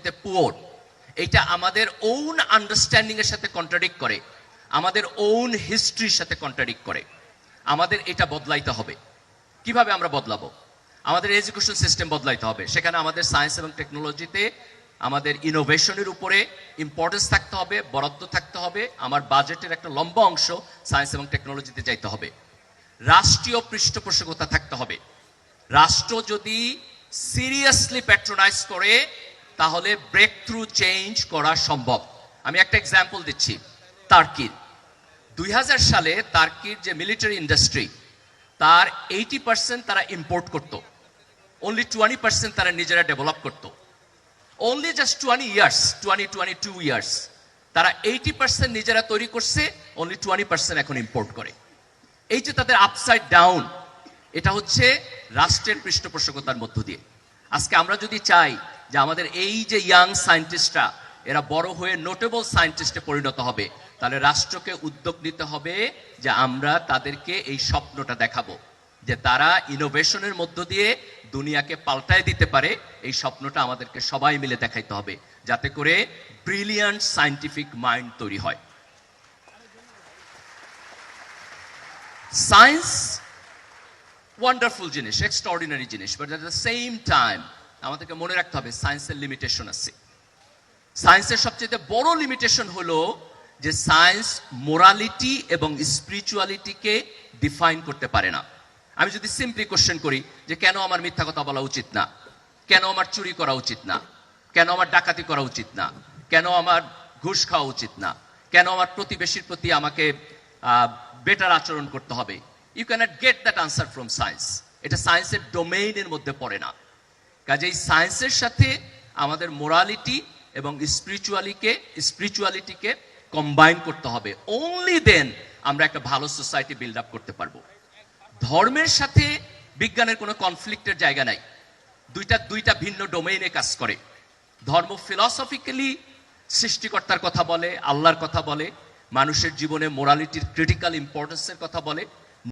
Poor এটা আমাদের on understanding এর সাথে কন্ট্রাডিক্ট করে, আমাদের ওন হিস্ট্রির সাথে কন্ট্রাডিক্ট করে। আমাদের এটা বদলাইতে হবে। কীভাবে আমরা বদলাবো? আমাদের এডুকেশন সিস্টেম বদলাইতে হবে। সেখানে আমাদের সায়েন্স এবং টেকনোলজিতে আমাদের ইনোভেশনের উপরে ইম্পর্টেন্স থাকতে হবে, বরাদ্দ থাকতে হবে, আমার বাজেটের একটা লম্বা অংশ সায়েন্স এবং টেকনোলজিতে যাইতে হবে। রাষ্ট্রীয় পৃষ্ঠপোষকতা থাকতে হবে। রাষ্ট্র যদি সিরিয়াসলি প্যাট্রোনাইজ করে তাহলে ব্রেক থ্রু চেঞ্জ করা সম্ভব। আমি একটা এক্সাম্পল দিচ্ছি, তার্কির। দুই সালে তার্কির যে মিলিটারি ইন্ডাস্ট্রি তার এইটি পার্সেন্ট তারা ইম্পোর্ট করত। অনলি টোয়েন্টি পার্সেন্ট তারা নিজেরা ডেভেলপ করত। Only just twenty years twenty twenty two years তারা এইটি পার্সেন্ট নিজেরা তৈরি করছে অনলি টোয়েন্টি পার্সেন্ট এখন ইম্পোর্ট করে। এই যে তাদের আপসাইড ডাউন এটা হচ্ছে রাষ্ট্রের পৃষ্ঠপোষকতার মধ্য দিয়ে। আজকে আমরা যদি চাই যে আমাদের এই যে ইয়াং সায়েন্টিস্টরা এরা বড় হয়ে নোটেবল সায়েন্টিস্টে পরিণত হবে। তাহলে রাষ্ট্রকে উদ্যোগ নিতে হবে যে আমরা তাদেরকে এই স্বপ্নটা দেখাবো। যে তারা ইনোভেশনের মধ্য দিয়ে দুনিয়াকে পাল্টায় দিতে পারে, এই স্বপ্নটা আমাদেরকে সবাই মিলে দেখাইতে হবে। যাতে করে ব্রিলিয়ান্ট সায়েন্টিফিক মাইন্ড তৈরি হয়। সায়েন্স ওয়ান্ডারফুল জিনিস এক্সট্রাঅর্ডিনারি জিনিস but at the same time আমাদেরকে মনে রাখতে হবে সায়েন্সের লিমিটেশন আছে। সায়েন্সের সবচেয়ে বড় লিমিটেশন হলো যে সায়েন্স মোরালিটি এবং স্পিরিচুয়ালিটিকে ডিফাইন করতে পারে না। আমি যদি সিম্পলি কোশ্চেন করি যে কেন আমার মিথ্যা কথা বলা উচিত না? কেন আমার চুরি করা উচিত না? কেন আমার ডাকাতি করা উচিত না? কেন আমার ঘুষ খাওয়া উচিত না? কেন আমার প্রতিবেশীর প্রতি আমাকে বেটার আচরণ করতে হবে? You can't get that answer from science এটা সায়েন্সের ডোমেইনের মধ্যে পড়ে না। কাজেই সায়েন্সের সাথে আমাদের মোরালিটি এবং স্পিরিচুয়ালিকে স্পিরিচুয়ালিটিকে কম্বাইন করতে হবে। অনলি দেন আমরা একটা ভালো সোসাইটি বিল্ড আপ করতে পারব। ধর্মের সাথে বিজ্ঞানের কোনো কনফ্লিক্টের জায়গা নাই। দুইটা দুইটা ভিন্ন ডোমেইনে কাজ করে। ধর্ম ফিলসফিক্যালি সৃষ্টিকর্তার কথা বলে, আল্লাহর কথা বলে, মানুষের জীবনে মোরালিটির ক্রিটিক্যাল ইম্পর্টেন্সের কথা বলে